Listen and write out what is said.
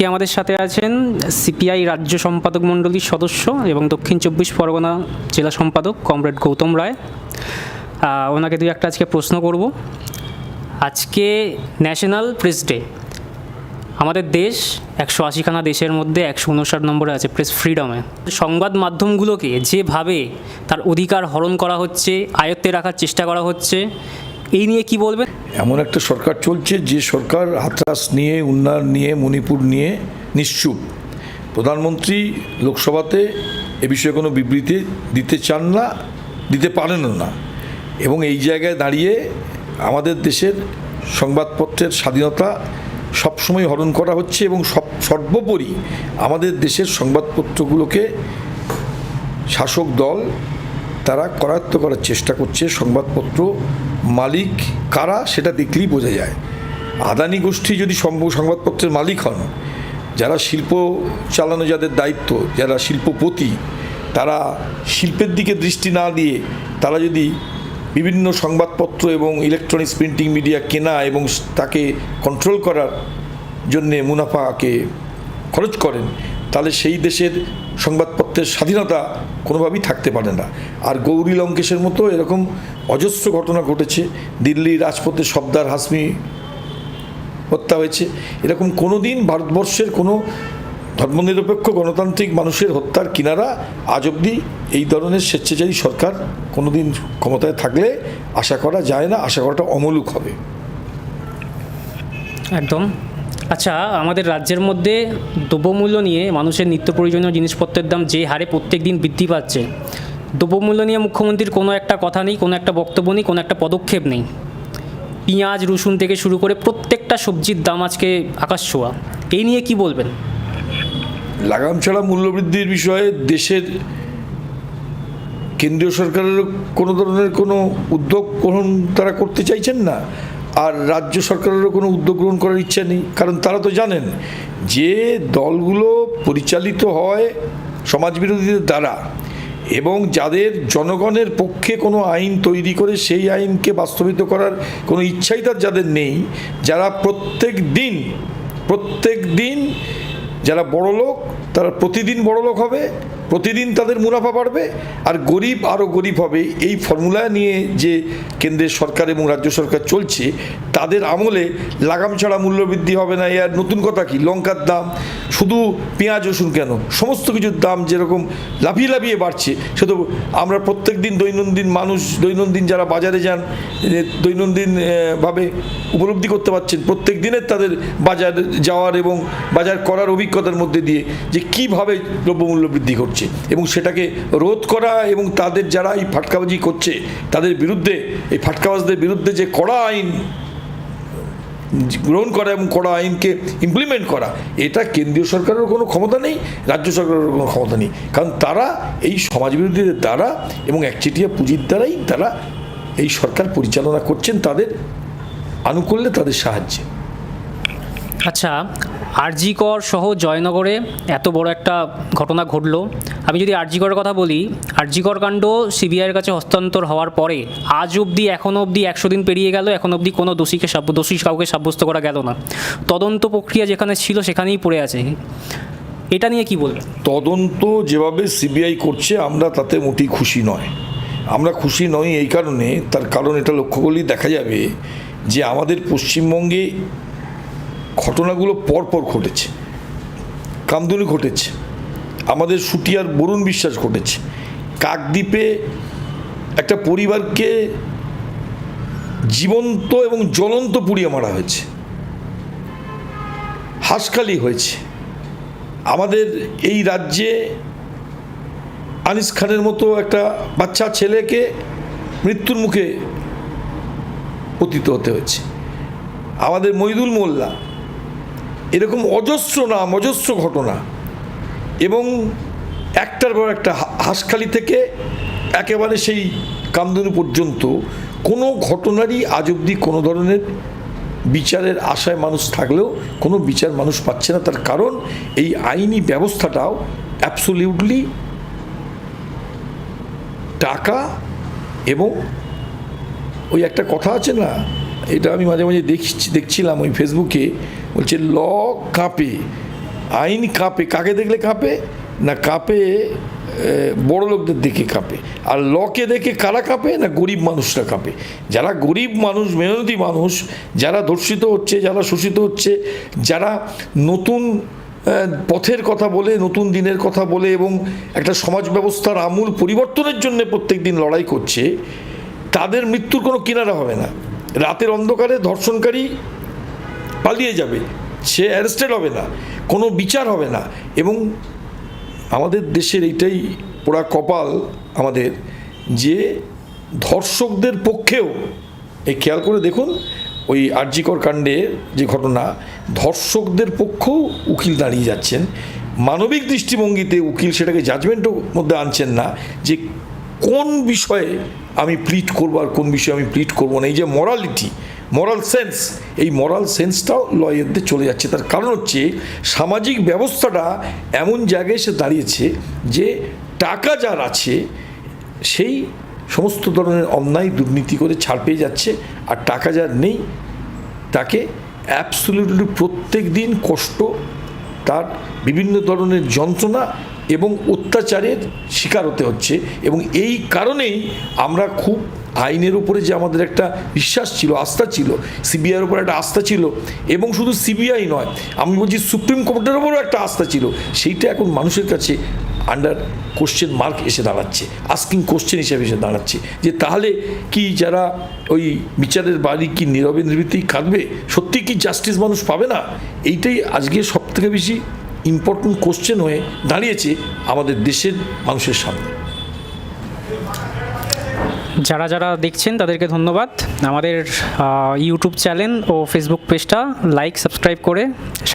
আজকে আমাদের সাথে আছেন? সিপিআই রাজ্য সম্পাদক মণ্ডলীর সদস্য এবং দক্ষিণ চব্বিশ পরগনা জেলা সম্পাদক কমরেড গৌতম রায়। ওনাকে দুই একটা আজকে প্রশ্ন করব। আজকে ন্যাশনাল প্রেস ডে। আমাদের দেশ একশো আশিখানা দেশের মধ্যে একশো উনষাট নম্বরে আছে প্রেস ফ্রিডমে। সংবাদ মাধ্যমগুলোকে যেভাবে তার অধিকার হরণ করা হচ্ছে, আয়ত্তে রাখার চেষ্টা করা হচ্ছে এই নিয়ে কি বলবেন? এমন একটা সরকার চলছে যে সরকার হাতরাস নিয়ে, উন্নয়ন নিয়ে, মণিপুর নিয়ে নিশ্চুপ। প্রধানমন্ত্রী লোকসভাতে এ বিষয়ে কোনো বিবৃতি দিতে চান না, দিতে পারেন না। এবং এই জায়গায় দাঁড়িয়ে আমাদের দেশের সংবাদপত্রের স্বাধীনতা সবসময় হরণ করা হচ্ছে এবং সব, সর্বোপরি আমাদের দেশের সংবাদপত্রগুলোকে শাসক দল তারা করায়ত্ত করার চেষ্টা করছে, সংবাদপত্র মালিক কারা সেটা দেখলেই বোঝা যায়। আদানি গোষ্ঠী যদি সংবাদপত্রের মালিক হন, যারা শিল্প চালানো যাদের দায়িত্ব, যারা শিল্পপতি, তারা শিল্পের দিকে দৃষ্টি না দিয়ে তারা যদি বিভিন্ন সংবাদপত্র এবং ইলেকট্রনিক্স প্রিন্টিং মিডিয়া কেনা এবং তাকে কন্ট্রোল করার জন্যে মুনাফাকে খরচ করেন, তাহলে সেই দেশের সংবাদপত্রের স্বাধীনতা কোনোভাবেই থাকতে পারে না। আর গৌরী লঙ্কেশের মতো এরকম অজস্র ঘটনা ঘটেছে দিল্লি রাজপথে সর্দার হাসমি হত্যা হয়েছে, এরকম কোনো দিন ভারতবর্ষের কোনো ধর্মনিরপেক্ষ গণতান্ত্রিক মানুষের হত্যার কিনারা আজ অবধি এই ধরনের স্বেচ্ছাচারী সরকার কোনো দিন ক্ষমতায় থাকলে আশা করা যায় না, আশা করাটা অমূলক হবে। একদম। আচ্ছা আমাদের রাজ্যের মধ্যে দ্রব্যমূল্য নিয়ে মানুষের নিত্য প্রয়োজনীয় জিনিসপত্রের দাম যে হারে প্রত্যেক দিন বৃদ্ধি পাচ্ছে, দ্রব্যমূল্য নিয়ে মুখ্যমন্ত্রীর কোনো একটা কথা নেই, কোনো একটা বক্তব্য নেই, কোনো একটা পদক্ষেপ নেই। পেঁয়াজ, রসুন থেকে শুরু করে প্রত্যেকটা সবজির দাম আজকে আকাশ ছোঁয়া। এই নিয়ে কি বলবেন? লাগাম ছাড়া মূল্যবৃদ্ধির বিষয়ে দেশের কেন্দ্রীয় সরকারের কোনো ধরনের কোনো উদ্যোগ গ্রহণ তারা করতে চাইছেন না। আর রাজ্য সরকারেরও কোনো উদ্যোগ গ্রহণ করার ইচ্ছা নেই। কারণ তারা তো জানেন, যে দলগুলো পরিচালিত হয় সমাজবিরোধীদের দ্বারা এবং যাদের জনগণের পক্ষে কোনো আইন তৈরি করে সেই আইনকে বাস্তবিত করার কোনো ইচ্ছাই তার যাদের নেই, যারা প্রত্যেক দিন প্রত্যেক দিন যারা বড় লোক তারা প্রতিদিন বড়লোক হবে। প্রতিদিন তাদের মুনাফা বাড়বে আর গরিব আরও গরিব হবে। এই ফর্মুলা নিয়ে যে কেন্দ্রের সরকার এবং রাজ্য সরকার চলছে তাদের আমলে লাগাম ছাড়া মূল্যবৃদ্ধি হবে না। এর নতুন কথা কি? লঙ্কার দাম শুধু পেঁয়াজ রসুন কেন? সমস্ত কিছুর দাম যেরকম লাফিয়ে লাফিয়ে বাড়ছে সে তো আমরা প্রত্যেক দিন দৈনন্দিন মানুষ দৈনন্দিন যারা বাজারে যান এ, দৈনন্দিন ভাবে উপলব্ধি করতে পারছেন। প্রত্যেক দিনের তাদের বাজার যাওয়ার এবং বাজার করার অভিজ্ঞতার মধ্যে দিয়ে যে কীভাবে দ্রব্যমূল্য বৃদ্ধি করছে এবং সেটাকে রোধ করা এবং তাদের যারা এই ফাটকাবাজি করছে, তাদের বিরুদ্ধে, এই ফাটকাবাজদের বিরুদ্ধে যে কড়া আইন গ্রহণ করা এবং কড়া আইনকে ইমপ্লিমেন্ট করা, এটা কেন্দ্রীয় সরকারের কোনো ক্ষমতা নেই, রাজ্য সরকারের কোনো ক্ষমতা নেই। কারণ তারা এই সমাজবিরোধীদের দ্বারা এবং একচেটিয়া পুঁজির দ্বারাই তারা এই সরকার পরিচালনা করছেন, তাদের আনুকূল্যে তাদের সাহায্যে। আচ্ছা আরজিকর সহ জয়নগরে এত বড় একটা ঘটনা ঘটলো। আমি যদি আরজিকরের কথা বলি, আরজিকর কাণ্ড সিবিআইয়ের কাছে হস্তান্তর হওয়ার পরে আজ অবধি এখনও অবধি একশো দিন পেরিয়ে গেল, এখন অবধি কোনো দোষীকে দোষী কাউকে সাব্যস্ত করা গেল না। তদন্ত প্রক্রিয়া যেখানে ছিল সেখানেই পড়ে আছে। এটা নিয়ে কি বলবেন? তদন্ত যেভাবে সিবিআই করছে, আমরা তাতে মোটেই খুশি নয়। আমরা খুশি নই এই কারণে, তার কারণ এটা লক্ষ্য করলেই দেখা যাবে যে আমাদের পশ্চিমবঙ্গে ঘটনাগুলো পরপর ঘটেছে। কামদুনি ঘটেছে। আমাদের সুটিয়ার বরুণ বিশ্বাস ঘটেছে। কাকদ্বীপে একটা পরিবারকে জীবন্ত এবং জ্বলন্ত পুড়িয়ে মারা হয়েছে। হাসকালি হয়েছে। আমাদের এই রাজ্যে আনিস খানের মতো একটা বাচ্চা ছেলেকে মৃত্যুর মুখে পতিত হতে হয়েছে। আমাদের মইদুল মোল্লা এরকম অজস্র নাম, অজস্র ঘটনা। এবং একটার পর একটা হাঁসখালি থেকে একেবারে সেই কামদুনি পর্যন্ত কোনো ঘটনারই আজ অবধি কোনো ধরনের বিচারের আশায় মানুষ থাকলেও কোনো বিচার মানুষ পাচ্ছে না। তার কারণ এই আইনি ব্যবস্থাটাও অ্যাবসোলিউটলি টাকা এবং ওই একটা কথা আছে না, এটা আমি মাঝে মাঝে দেখছি, দেখছিলাম ওই ফেসবুকে বলছে, ল, কাঁপে। আইন কাঁপে। কাকে দেখলে কাঁপে? না কাঁপে বড় লোকদের দেখে কাঁপে। আর লকে দেখে কারা কাঁপে? না গরিব মানুষরা কাঁপে। যারা গরিব মানুষ, মেহনতি মানুষ, যারা ধর্ষিত হচ্ছে, যারা শোষিত হচ্ছে, যারা নতুন পথের কথা বলে, নতুন দিনের কথা বলে এবং একটা সমাজ ব্যবস্থার আমূল পরিবর্তনের জন্য প্রত্যেক দিন লড়াই করছে, তাদের মৃত্যুর কোনো কিনারা হবে না। রাতের অন্ধকারে ধর্ষণকারী পালিয়ে যাবে, সে অ্যারেস্টেড হবে না, কোনো বিচার হবে না। এবং আমাদের দেশের এইটাই পোড়া কপাল আমাদের, যে ধর্ষকদের পক্ষেও, এই খেয়াল করে দেখুন, ওই আরজিকর কাণ্ডের যে ঘটনা, ধর্ষকদের পক্ষেও উকিল দাঁড়িয়ে যাচ্ছেন। মানবিক দৃষ্টিভঙ্গিতে উকিল সেটাকে জাজমেন্টের মধ্যে আনছেন না, যে কোন বিষয়ে আমি প্লিট করব আর কোন বিষয়ে আমি প্লিট করব না। এই যে মরালিটি মরাল সেন্স এই মরাল সেন্সটাও লয়ারদের চলে যাচ্ছে। তার কারণ হচ্ছে, সামাজিক ব্যবস্থাটা এমন জায়গায় এসে দাঁড়িয়েছে যে টাকা যার আছে, সেই সমস্ত ধরনের অন্যায় দুর্নীতি করে ছাড় পেয়ে যাচ্ছে, আর টাকা যার নেই, তাকে অ্যাবসলিউটলি প্রত্যেক দিন কষ্ট, তার বিভিন্ন ধরনের যন্ত্রণা এবং অত্যাচারের শিকার হতে হচ্ছে। এবং এই কারণেই আমরা খুব আইনের উপরে যে আমাদের একটা বিশ্বাস ছিল, আস্থা ছিল, সিবিআইয়ের উপর একটা আস্থা ছিল, এবং শুধু সিবিআই নয়, আমি বলছি সুপ্রিম কোর্টের উপরও একটা আস্থা ছিল, সেইটা এখন মানুষের কাছে আন্ডার কোশ্চেন মার্ক এসে দাঁড়াচ্ছে আস্কিং কোশ্চেন হিসেবে এসে দাঁড়াচ্ছে, যে তাহলে কি যারা ওই বিচারের বাড়ি কি নীরবে নির্বৃত্তেই কাঁদবে সত্যি কি জাস্টিস মানুষ পাবে না? এইটাই আজকে সব থেকে বেশি ইম্পর্টেন্ট কোশ্চেন হয়ে দাঁড়িয়েছে আমাদের দেশের মানুষের সামনে। যারা যারা দেখছেন তাদেরকে ধন্যবাদ। আমাদের ইউটিউব চ্যানেল ও ফেসবুক পেজটা লাইক সাবস্ক্রাইব করে